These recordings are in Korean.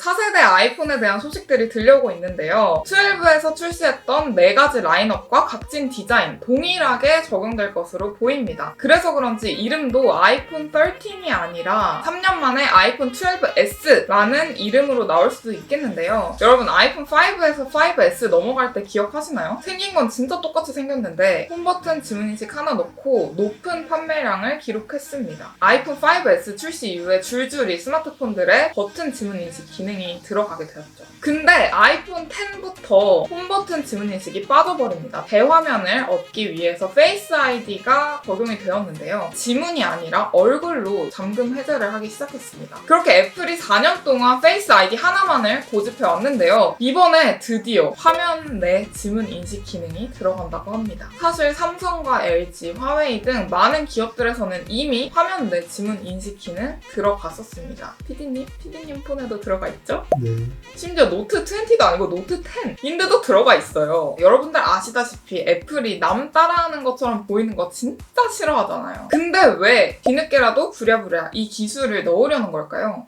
차세대 아이폰에 대한 소식들이 들려오고 있는데요. 12에서 출시했던 4가지 라인업과 각진 디자인 동일하게 적용될 것으로 보입니다. 그래서 그런지 이름도 아이폰 13이 아니라 3년 만에 아이폰 12S라는 이름으로 나올 수도 있겠는데요. 여러분 아이폰 5에서 5S 넘어갈 때 기억하시나요? 생긴 건 진짜 똑같이 생겼는데 홈버튼 지문인식 하나 넣고 높은 판매량을 기록했습니다. 아이폰 5S 출시 이후에 줄줄이 스마트폰들의 버튼 지문인식 기능이 들어 가게 되었죠. 근데 아이폰 10부터 홈버튼 지문인식이 빠져버립니다. 대화면을 얻기 위해서 페이스 아이디가 적용이 되었는데요. 지문이 아니라 얼굴로 잠금 해제를 하기 시작했습니다. 그렇게 애플이 4년 동안 페이스 아이디 하나만을 고집해 왔는데요. 이번에 드디어 화면 내 지문 인식 기능이 들어간다고 합니다. 사실 삼성과 LG, 화웨이 등 많은 기업들에서는 이미 화면 내 지문 인식 기능 들어갔었습니다. 피디님, 피디님 폰에도 들어가 있죠? 네. 심지어 노트 20도 아니고 노트 10인데도 들어가 있어요. 여러분들 아시다시피 애플이 남 따라하는 것처럼 보이는 거 진짜 싫어하잖아요. 근데 왜 뒤늦게라도 부랴부랴 이 기술을 넣으려는 걸까요?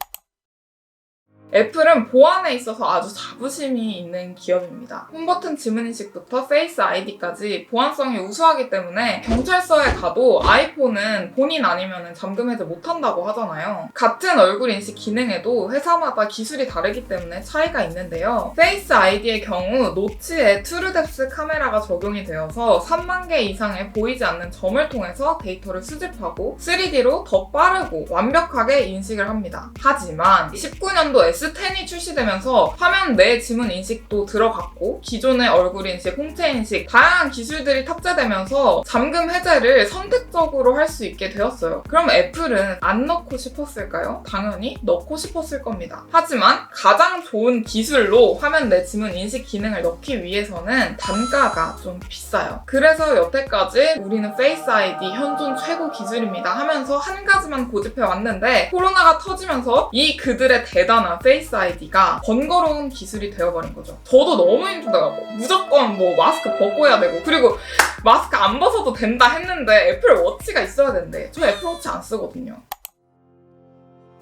애플은 보안에 있어서 아주 자부심이 있는 기업입니다. 홈버튼 지문인식부터 페이스 아이디까지 보안성이 우수하기 때문에 경찰서에 가도 아이폰은 본인 아니면 잠금 해제 못한다고 하잖아요. 같은 얼굴 인식 기능에도 회사마다 기술이 다르기 때문에 차이가 있는데요. 페이스 아이디의 경우 노치에 트루뎁스 카메라가 적용이 되어서 3만 개 이상의 보이지 않는 점을 통해서 데이터를 수집하고 3D로 더 빠르고 완벽하게 인식을 합니다. 하지만 19년도 S10이 출시되면서 화면 내 지문 인식도 들어갔고 기존의 얼굴 인식, 홍채 인식 다양한 기술들이 탑재되면서 잠금 해제를 선택적으로 할 수 있게 되었어요. 그럼 애플은 안 넣고 싶었을까요? 당연히 넣고 싶었을 겁니다. 하지만 가장 좋은 기술로 화면 내 지문 인식 기능을 넣기 위해서는 단가가 좀 비싸요. 그래서 여태까지 우리는 페이스 아이디 현존 최고 기술입니다 하면서 한 가지만 고집해 왔는데 코로나가 터지면서 이 그들의 대단한 페이스 아이디가 번거로운 기술이 되어버린 거죠. 저도 너무 힘들다고 무조건 뭐 마스크 벗고 해야 되고 그리고 마스크 안 벗어도 된다 했는데 애플 워치가 있어야 된대. 저 애플 워치 안 쓰거든요.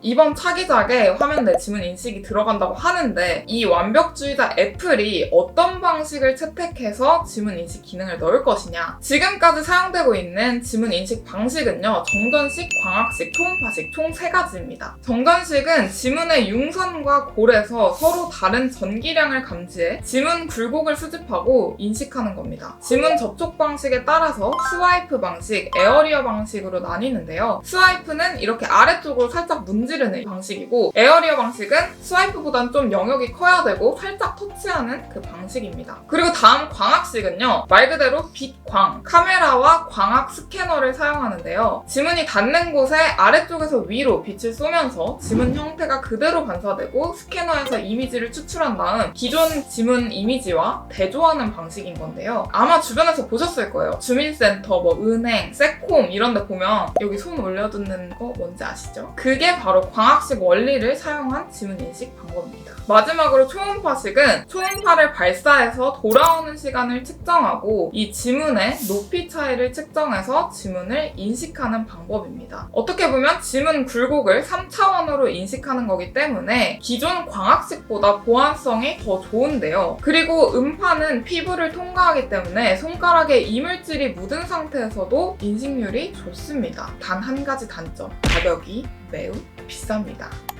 이번 차기작에 화면 내 지문 인식이 들어간다고 하는데 이 완벽주의자 애플이 어떤 방식을 채택해서 지문 인식 기능을 넣을 것이냐. 지금까지 사용되고 있는 지문 인식 방식은요 정전식, 광학식, 초음파식 총 세 가지입니다. 정전식은 지문의 융선과 골에서 서로 다른 전기량을 감지해 지문 굴곡을 수집하고 인식하는 겁니다. 지문 접촉 방식에 따라서 스와이프 방식, 에어리어 방식으로 나뉘는데요. 스와이프는 이렇게 아래쪽으로 살짝 문지 문지르는 방식이고 에어리어 방식은 스와이프보단 좀 영역이 커야 되고 살짝 터치하는 그 방식입니다. 그리고 다음 광학식은요. 말 그대로 빛광, 카메라와 광학 스캐너를 사용하는데요. 지문이 닿는 곳에 아래쪽에서 위로 빛을 쏘면서 지문 형태가 그대로 반사되고 스캐너에서 이미지를 추출한 다음 기존 지문 이미지와 대조하는 방식인 건데요. 아마 주변에서 보셨을 거예요. 주민센터, 뭐 은행, 세콤 이런 데 보면 여기 손 올려두는 거 뭔지 아시죠? 그게 바로 광학식 원리를 사용한 지문 인식 방법입니다. 마지막으로 초음파식은 초음파를 발사해서 돌아오는 시간을 측정하고 이 지문의 높이 차이를 측정해서 지문을 인식하는 방법입니다. 어떻게 보면 지문 굴곡을 3차원으로 인식하는 거기 때문에 기존 광학식보다 보안성이 더 좋은데요. 그리고 음파는 피부를 통과하기 때문에 손가락에 이물질이 묻은 상태에서도 인식률이 좋습니다. 단 한 가지 단점, 가격이 매우 비쌉니다.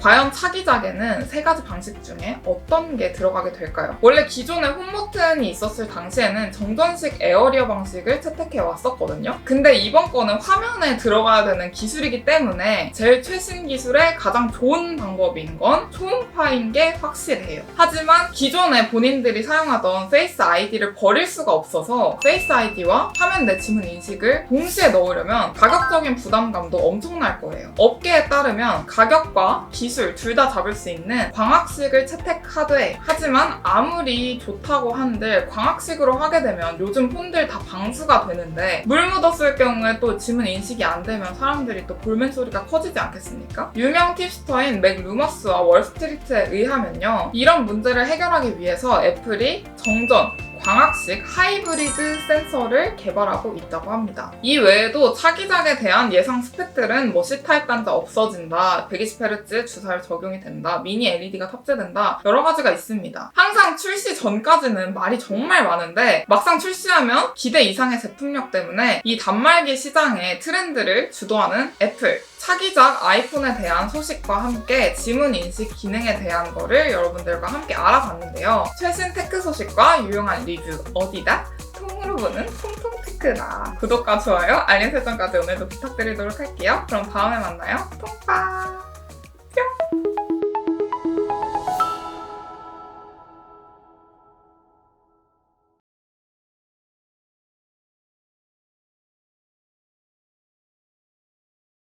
과연 차기작에는 세 가지 방식 중에 어떤 게 들어가게 될까요? 원래 기존에 홈버튼이 있었을 당시에는 정전식 에어리어 방식을 채택해 왔었거든요. 근데 이번 거는 화면에 들어가야 되는 기술이기 때문에 제일 최신 기술의 가장 좋은 방법인 건 초음파인 게 확실해요. 하지만 기존에 본인들이 사용하던 페이스 아이디를 버릴 수가 없어서 페이스 아이디와 화면 내 지문 인식을 동시에 넣으려면 가격적인 부담감도 엄청날 거예요. 업계에 따르면 가격과 기 기술 둘 다 잡을 수 있는 광학식을 채택하되 하지만 아무리 좋다고 한들 광학식으로 하게 되면 요즘 폰들 다 방수가 되는데 물 묻었을 경우에 또 지문 인식이 안 되면 사람들이 또 볼멘 소리가 커지지 않겠습니까? 유명 팁스터인 맥 루머스와 월스트리트에 의하면요 이런 문제를 해결하기 위해서 애플이 정전 광학식 하이브리드 센서를 개발하고 있다고 합니다. 이 외에도 차기작에 대한 예상 스펙들은 뭐 C타입 단자 없어진다, 120Hz 주사율 적용이 된다, 미니 LED가 탑재된다, 여러 가지가 있습니다. 항상 출시 전까지는 말이 정말 많은데 막상 출시하면 기대 이상의 제품력 때문에 이 단말기 시장의 트렌드를 주도하는 애플, 차기작 아이폰에 대한 소식과 함께 지문 인식 기능에 대한 거를 여러분들과 함께 알아봤는데요. 최신 테크 소식과 유용한 리뷰 어디다? 통으로 보는 통통 테크다. 구독과 좋아요, 알림 설정까지 오늘도 부탁드리도록 할게요. 그럼 다음에 만나요. 통파!